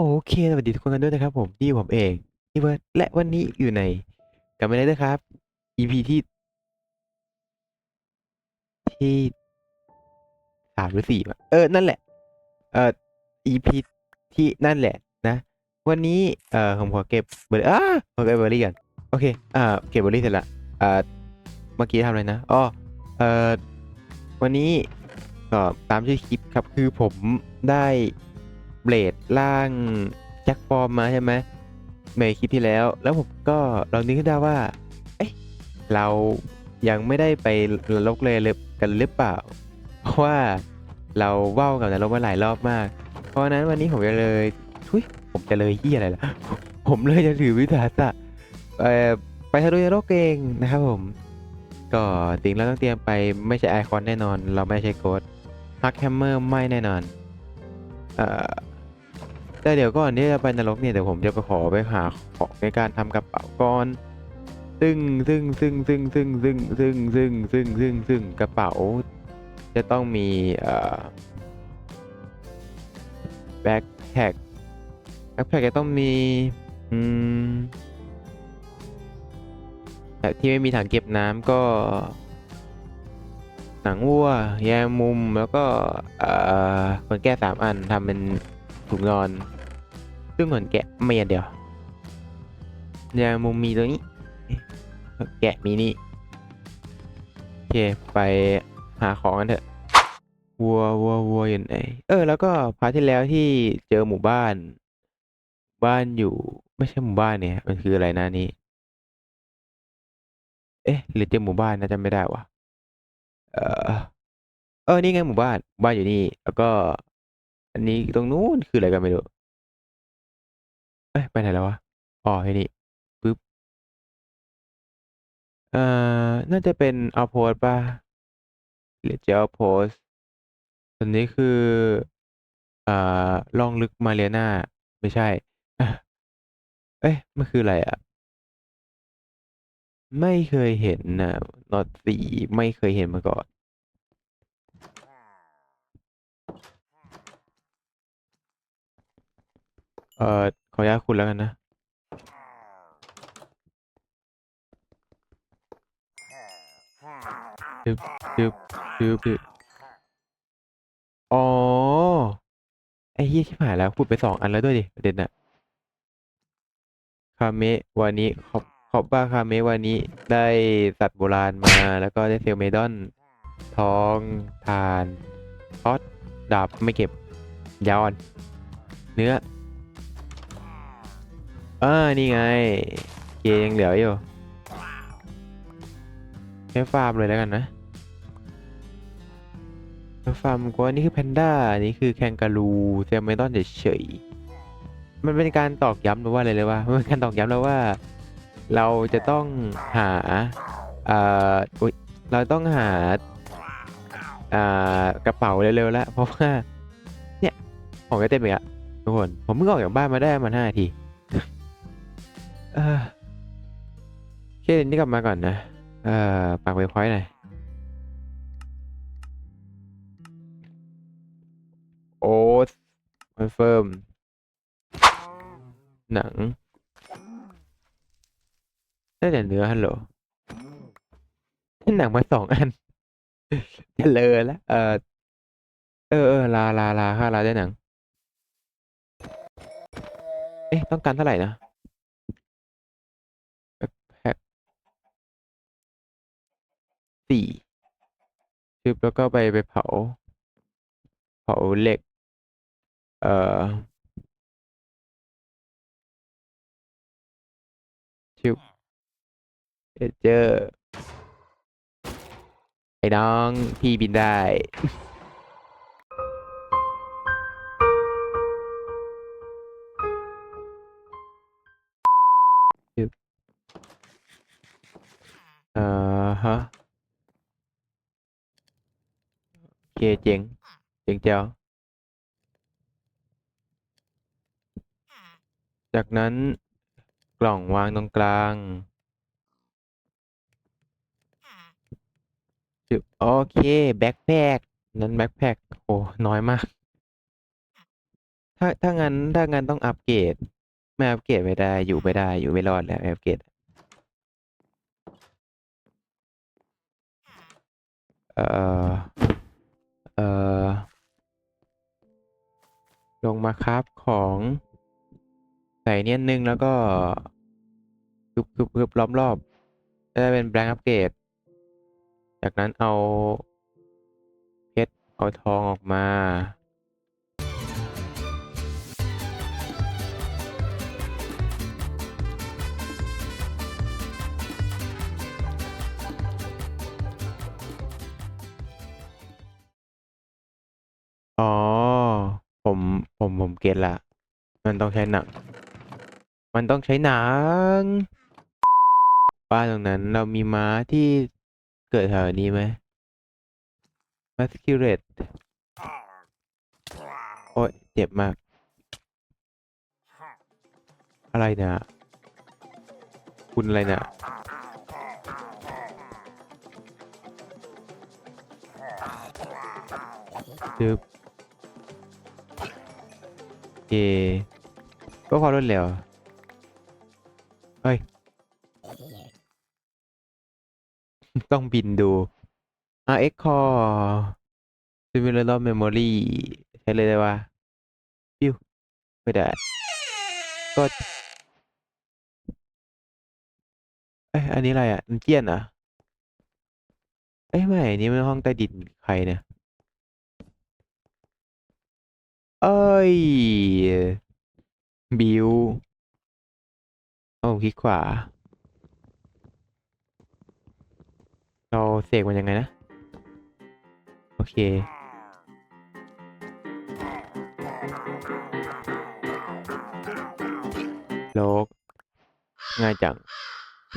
โอเคสวัสดีทุกคนกันด้วยนะครับผมนี่ผมเองพี่เบิร์ดและวันนี้อยู่ในกับไม่ได้ด้วครับ EP ที่ที่สามหรือสี่เออ นั่นแหละ เออ EP ที่นั่นแหละนะ วันนี้เอ่อผมขอเก็บเบอร์อ่าขอเก็บเบอร์รี่ก่อนโอเคอ่าเก็บเบอร์รี่เสร็จละอ่าเมื่อกี้ทำอะไรนะอ๋อเอ่อวันนี้ก็ตามชื่อคลิปครับคือผมได้ เบลดร่างแจ็คฟอร์มมาใช่ไหมในคลิปที่แล้ว แล้วผมก็เรานึกขึ้นได้ว่า เอ๊ะเรายังไม่ได้ไปนรกเลยเลยกันหรือเปล่า เพราะว่าเราเว้ากับนรกมาหลายรอบมาก เพราะนั้นวันนี้ผมจะเลยทุยผมจะเลยที่อะไรล่ะ ผมเลยจะถือวิสาสะไปทะลุนรกเองนะครับผม ก็สิ่งเราต้องเตรียมไปไม่ใช่ไอคอนแน่นอน เราไม่ใช่โกดฮักแฮมเมอร์ไม่แน่นอน เอ่อแต่เดี๋ยวก่อนที่จะไปนรกเนี่ยเดี๋ยวผมจะไปขอไปหาของในการทำกระเป๋าก่อนซึ่งซึ่งซึ่งซึ่งซึ่งซึ่งซึ่งซึ่งซึ่งซึ่งซึ่งกระเป๋า จะต้องมีเอ่อแบ็คแพ็คแบ็คแพ็คจะต้องมีอืมแต่ที่ไม่มีถังเก็บน้ำก็ หนังวัว แยมมุมแล้วก็ขนแกะสามอันทำเป็นถุงนอน ซึ่งขนแกะไม่อันเดียว แยมมุมมีตัวนี้ แกะมีนี่โอเคไปหาของกันเถอะวัววัววัวอยู่ไหนเออ แล้วก็พาร์ทที่แล้วที่เจอหมู่บ้าน บ้านอยู่ ไม่ใช่หมู่บ้านเนี่ย มันคืออะไรนะนี้ เอ๊ะ หรือเจอหมู่บ้านนะจำไม่ได้วะ เออเออนี่ไงหมู่บ้านบ้านอยู่นี่ แล้วก็ อันนี้ตรงนู้นคืออะไรกันไม่รู้เอ้ยไปไหนแล้ววะอ๋อที่นี่ปึ๊บเอ่อน่าจะเป็นเอาโพสป่ะหรือจะเอาโพสส่วนนี้คืออ่าล่องลึกมาเรียนาไม่ใช่ เอ๊ะมันคืออะไรอะ ไม่เคยเห็นน่ะนอตสีไม่เคยเห็นมาก่อน เอ่อ ขออนุญาตคุณแล้วกันนะจึ๊บจึ๊บจึ๊บจึ๊บอ๋อ ไอ้เหี้ยชิบหายแล้วพูดไปสองอันแล้วด้วยดิประเด็นน่ะ คาเมะวันนี้ขอบ ขอบบ้าคาเมวันนี้ได้สัตว์โบราณมาแล้วก็ได้เซลเมดอน ทองทานทอดดาบไม่เก็บยาอ่อน เนื้ออ่านี่ไง เกยังเหลืออยู่แค่ฟาร์มเลยแล้วกันนะฟาร์มกว่านี่คือแพนด้านี่คือแคนการูเซลเมดอนเฉยๆมันเป็นการตอกย้ำหรือว่าอะไรเลยว่ามันเป็นการตอกย้ำแล้วว่า เราจะต้องหาเอ่ออุ๊ยเราต้องหาอ่ากระเป๋าเร็วๆแล้วเพราะว่าเนี่ยของจะเต็มอีกอะทุกคนผมเพิ่งออกจากบ้านมาได้มันห้าทีเออโอเคเดี๋ยวนี้กลับมาก่อนนะเอ่อปากเวพอยหน่อยโอ๊ตคอนเฟิร์มหนัง ได้แต่เนื้อฮัลโหลได้หนังมาสองอันจะเลอแล้วเออเออเออลาลาลาค่าลาได้หนัง เอ๊ะ ต้องการเท่าไหร่นะแพ็คสี่ชึบแล้วก็ไปไปเผา เผาเหล็ก เอ่อชิบ เจอไอ้น้อง พี่บินได้ เอ่อฮะโอเคเจ๋งเจ๋งเจ้าจากนั้นกล่องวางตรงกลาง จึบโอเคแบ็คแพคนั้นแบ็คแพคโอ้น้อยมาก ถ้าถ้างั้นถ้างั้นต้องอัปเกรดไม่อัปเกรดไม่ได้อยู่ไม่ได้อยู่ไม่รอดแล้วอัปเกรดเอ่อเอ่อลงมาครับของใส่เนียนึงแล้วก็คึบคึบคึบล้อมรอบจะได้เป็นแบงค์อัปเกรด จากนั้นเอาเพชรเอาทองออกมา อ๋อ ผมผมผมเก็ตละ มันต้องใช้หนัง มันต้องใช้หนัง บ้านตรงนั้นเรามีม้าที่ เกิดแถวนี้ไหม Masquerade โอ้ยเจ็บมาก อะไรเนี่ยคุณอะไรเนี่ยจึบเอก็ความรวดเร็ว เฮ้ย ต้องบินดู RX Core Simulator Memory ใช้เลยได้ว่าปิ้วไม่ได้ ก็เอ้ยอันนี้อะไรอะมันเจียนเหรอะเอ้ยไม่อันนี้มันห้องใต้ดินใครเนี่ยเอ้ย บิว เอาคลิกขวา เราเสกมันยังไงนะ โอเค โลก ง่ายจัง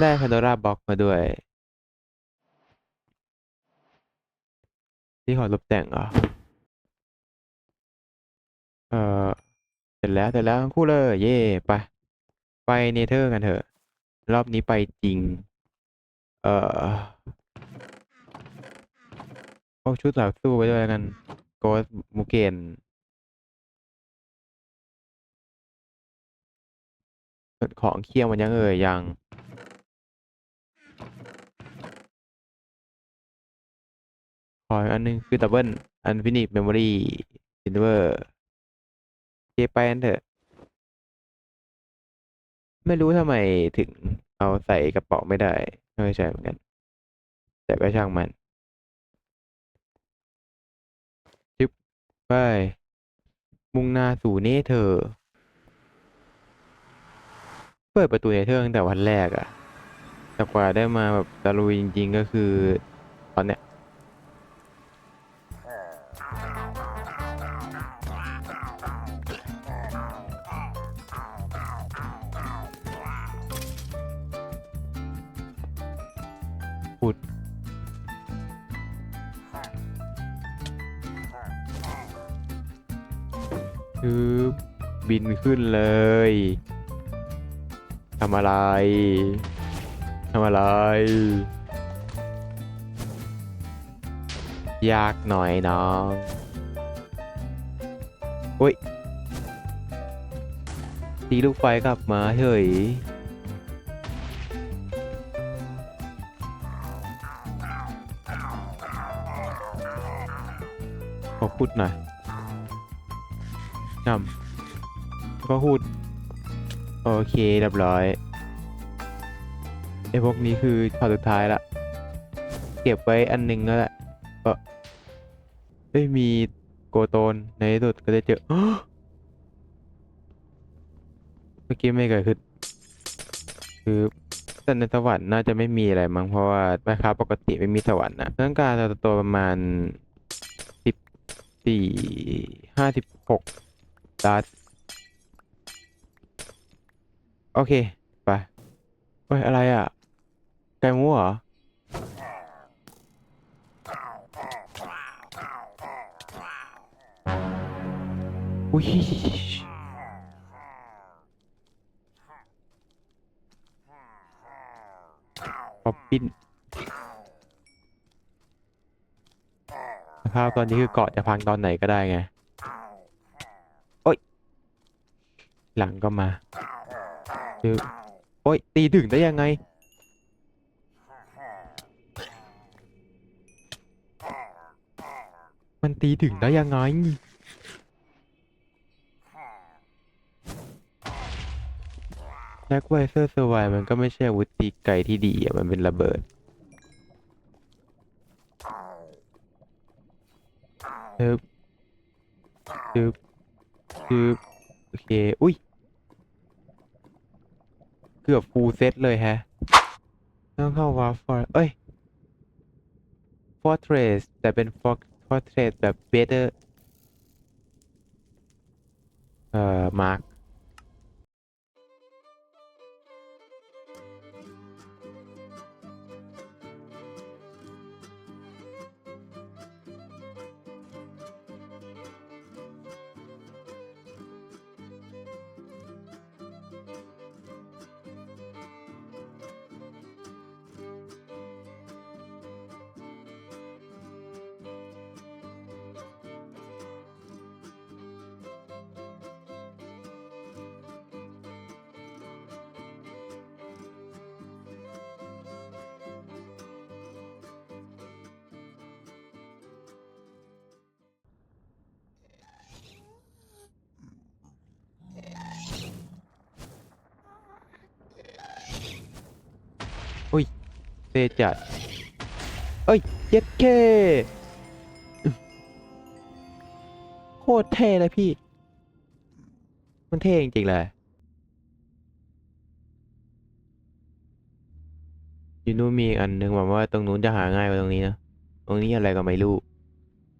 ได้พ a น d o ราบ็อกมาด้วย ที่ขอลบแต่งเหรอ เออเสร็จแล้วเสร็จแล้วทั้งคู่เลย เย่ไป ไปเนเธอร์กันเถอะ รอบนี้ไปจริง เออ เอาชุดเหล่าสู้ไปด้วยกันโกสมูเกนของเคี่ยวมันยังเอ่ยยังขอยอันหนึงคือดับเบิลอันฟินิ m เมมโมรี่ซินเวอร์เคไปอันเถอะ ไม่รู้ทำไมถึงเอาใส่กระเป๋าไม่ได้ไม่เข้าใจเหมือนกัน แต่ก็ช่างมัน ไป มุ่งหน้าสู่เนเธอร์ เปิดประตูเนเธอร์ตั้งแต่วันแรกอะแต่กว่าได้มาแบบตะลุยจริง ๆ ก็คือ ตอนเนี้ย คือบินขึ้นเลยทำอะไรทำอะไร ยากหน่อยน้องอุ้ยตีลูกไฟกลับมาเฉยขอพูดหน่อยำก็พูดโอเคเรียบร้อยไอ้พวกนี้คือข้อสุดท้ายละ เก็บไว้อันหนึงแล้วแหละก็ไม่มีโกโตนในที่สุดก็ได้เจอเมื่อกี้ไม่เกิดขึ้นคือแต่ในสวรรค์น่าจะไม่มีอะไรมั้งเพราะว่าแม่ค้าปกติไม่มีสวรรค์นะต้องการจะโตประมาณสิบสี่ห้าสิบหกดัส โอเค ไปเฮ้ยอะไรอะ ไก่หมูเหรอ อุ้ยป๊อปปิ้นสภาพตอนนี้คือเกาะจะพังตอนไหนก็ได้ไง โอ้ย หลังก็มา โอ้ยตีถึงได้ยังไง มันตีถึงได้ยังไงแจ็คไวเซอร์เซอร์ไวมันก็ไม่ใช่อาวุธตีไกลที่ดีอะ มันเป็นระเบิดจึบจึบจึบโอเค อุ้ย เกือบฟูลเซตเลยแฮะต้องเข้าวาฟอร์เอ้ย Fortress แต่เป็น Fortress แบบ better เอ่อ Mark เซจัด เอ้ย เย็ดเคโคตรเท่เลยพี่ มันเท่จริงๆเลย อยู่นู้นมีอันหนึงหวังว่าตรงนู้นจะหาง่ายกว่าตรงนี้นะ ตรงนี้อะไรก็ไม่รู้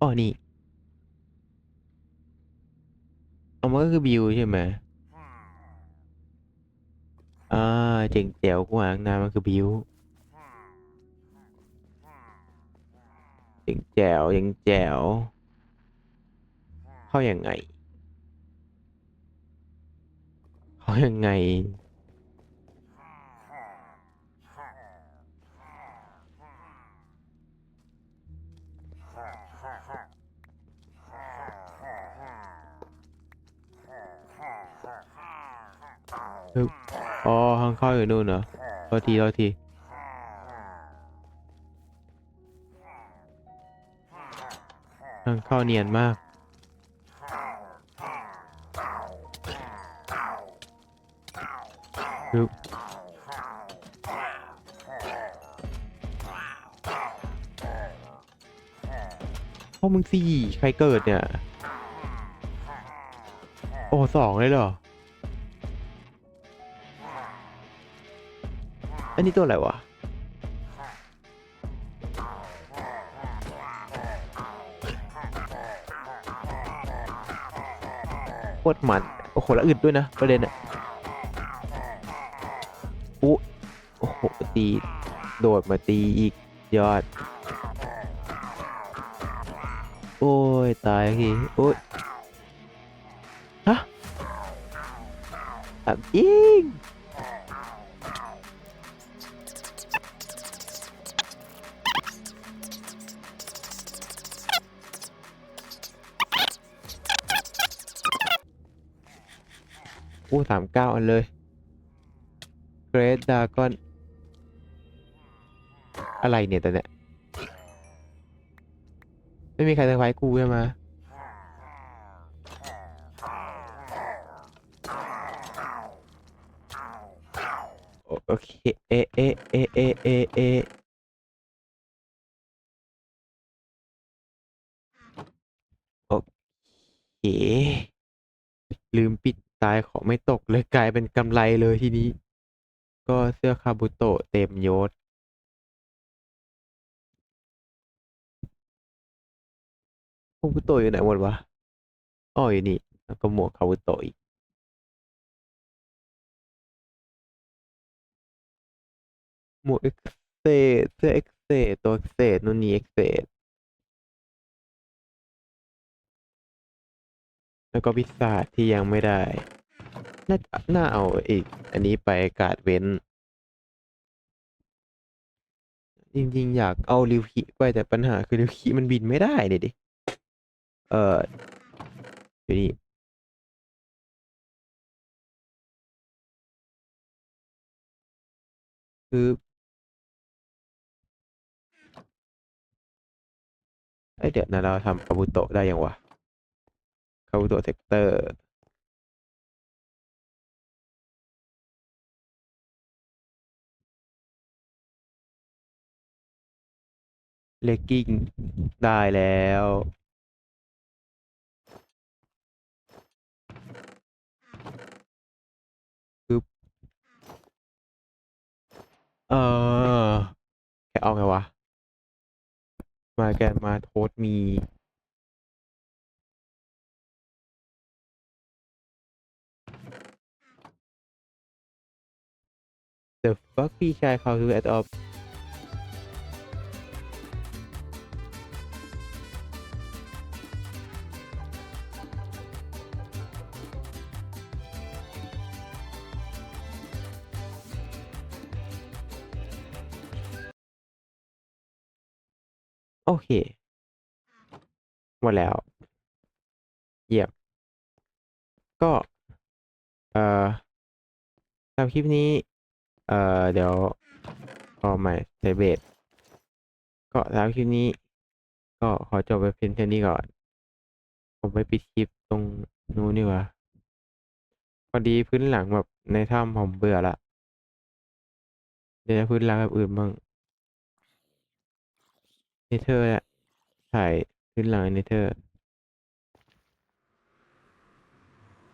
อ้อนี่เอามันก็คือบิวใช่ไหมอ่าเจ๋งแจ๋วกูหางนามันคือบิว เจ๋งแจ๋วเจ๋งแจ๋วเข้ายังไง เข้ายังไง อ๋อข้างเข้าอยู่นู่นเหรอโทษทีโทษทีางเข้าเนียนมากปึ๊บพวกมึงสี่ใครเกิดเนี่ย โอ้สองเลยเหรอ อันนี้ตัวอะไรวะ โคตรมันโอ้โหแล้วอึดด้วยนะประเด็นอะอุ๊โอ้โหตีโดดมาตีอีกยอด โอ้ยตายทีโอ้ยฮะถามจริง อ้สามเก้าอันเลยเกรดดาก้อนอะไรเนี่ยแต่เนี่ย ไม่มีใครเซอร์ไพรส์กูใช่ไหมโอเค เอ เอ เอ เอ เอ เอ โอเค ลืมปิด ตายของไม่ตกเลยกลายเป็นกำไรเลยทีนี้ ก็เสื้อคาบุโตะเต็มยศคาบุโตะอยู่ไหนหมดวะอ้ออยู่นี่แล้วก็หมวกคาบุโตะอีกหมวกเอ็กเซเสื้อเอ็กเซตัวเอ็กเซนู่นนี่เอ็กเซ แล้วก็วิสาที่ยังไม่ได้ น่าน่าเอาอีก อันนี้ไปกาดเว้น จริงๆ อยากเอาริวคิไปแต่ปัญหาคือริวคิมันบินไม่ได้เด็ดิเอออยู่นี้คือเอเดี๋ยวนะเราทำอาบุโตได้ยังวะ คาบุโตะเซกเตอร์เลกกิ้งได้แล้วปึ๊บเออแกเอาไงวะ มาแกนมาโทษมี The fuck พี่ชายเขาคือ at all โอเค หมดแล้ว เยี่ยม ก็ เอ่อสำหรับคลิปนี้ เอ่อเดี๋ยวเอาใหม่ใส่เบสก็สำหรับคลิปนี้ ก็ขอจบไปเพียงแค่นี้ก่อน ผมไปปิดคลิปตรงนู้นดีกว่าพอดีพื้นหลังแบบในถ้ำผมเบื่อละเดี๋ยวจะพื้นหลังแบบอื่นบ้างเนเธอร์เนี่ยถ่ายพื้นหลังเนเธอร์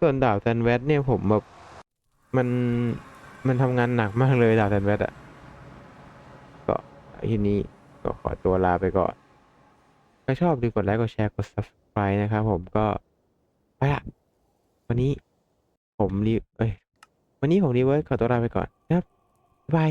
ส่วนดาบแซนแวตเนี่ยผมแบบมัน มันทำงานหนักมากเลยดาบแซนแวดอะก็ทีนี้ก็ขอตัวลาไปก่อนถ้าชอบดีกดไลค์กดแชร์กด subscribe นะครับผมก็ไปละวันนี้ผมรีเอ้ยวันนี้ผมรีเวิร์ขอตัวลาไปก่อนนะครับบาย